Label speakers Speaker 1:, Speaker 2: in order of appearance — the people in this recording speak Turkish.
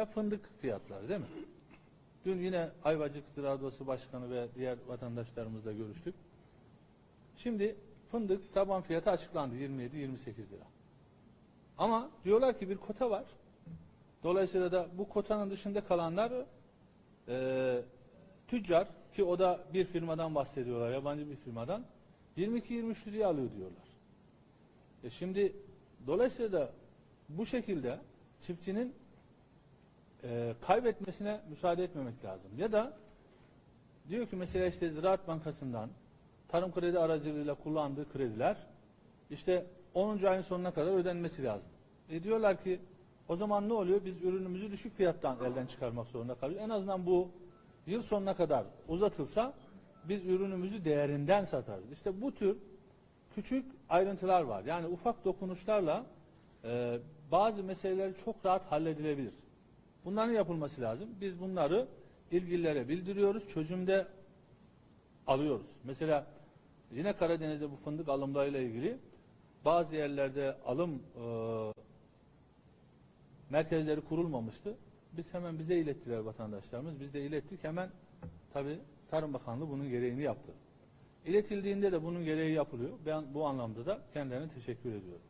Speaker 1: ve fındık fiyatları değil mi? Dün yine Ayvacık Ziraat Odası Başkanı ve diğer vatandaşlarımızla görüştük. Şimdi fındık taban fiyatı açıklandı 27-28 lira. Ama diyorlar ki bir kota var. Dolayısıyla da bu kotanın dışında kalanlar e, tüccar ki o da bir firmadan bahsediyorlar, yabancı bir firmadan 22-23 liraya alıyor diyorlar. E şimdi dolayısıyla da bu şekilde çiftçinin e, kaybetmesine müsaade etmemek lazım. Ya da diyor ki mesela işte Ziraat Bankası'ndan tarım kredi aracılığıyla kullandığı krediler işte 10. ayın sonuna kadar ödenmesi lazım. E diyorlar ki o zaman ne oluyor? Biz ürünümüzü düşük fiyattan elden çıkarmak zorunda kalıyoruz. En azından bu yıl sonuna kadar uzatılsa biz ürünümüzü değerinden satarız. İşte bu tür küçük ayrıntılar var. Yani ufak dokunuşlarla e, bazı meseleler çok rahat halledilebilir. Bunların yapılması lazım. Biz bunları ilgililere bildiriyoruz. Çözümde alıyoruz. Mesela yine Karadeniz'de bu fındık alımlarıyla ilgili bazı yerlerde alım e, merkezleri kurulmamıştı. Biz hemen bize ilettiler vatandaşlarımız. Biz de ilettik. Hemen tabi Tarım Bakanlığı bunun gereğini yaptı. İletildiğinde de bunun gereği yapılıyor. Ben bu anlamda da kendilerine teşekkür ediyorum.